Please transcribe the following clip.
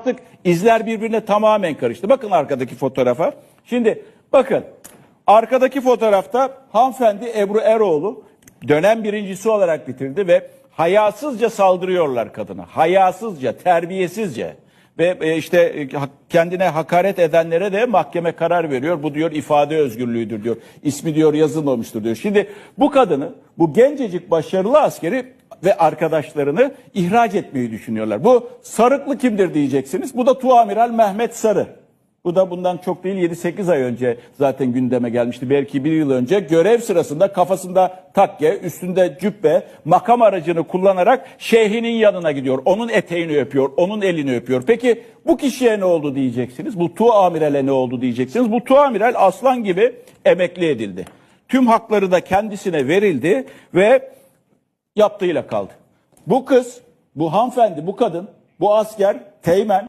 Artık izler birbirine tamamen karıştı. Bakın arkadaki fotoğrafa. Şimdi bakın arkadaki fotoğrafta hanımefendi Ebru Eroğlu dönem birincisi olarak bitirdi ve hayasızca saldırıyorlar kadına. Hayasızca, terbiyesizce. Ve e, işte e, kendine hakaret edenlere de mahkeme karar veriyor. Bu diyor ifade özgürlüğüdür diyor. İsmi diyor yazılmamıştır diyor. Şimdi bu kadını, bu gencecik başarılı askeri ve arkadaşlarını ihraç etmeyi düşünüyorlar. Bu Sarıklı kimdir diyeceksiniz. Bu da Tuamiral Mehmet Sarı. Bu da bundan çok değil 7-8 ay önce zaten gündeme gelmişti. Belki bir yıl önce görev sırasında kafasında takke, üstünde cübbe, makam aracını kullanarak şeyhinin yanına gidiyor. Onun eteğini öpüyor, onun elini öpüyor. Peki bu kişiye ne oldu diyeceksiniz. Bu Tu Amiral'e ne oldu diyeceksiniz. Bu Tu Amiral aslan gibi emekli edildi. Tüm hakları da kendisine verildi ve yaptığıyla kaldı. Bu kız, bu hanımefendi, bu kadın, bu asker, teğmen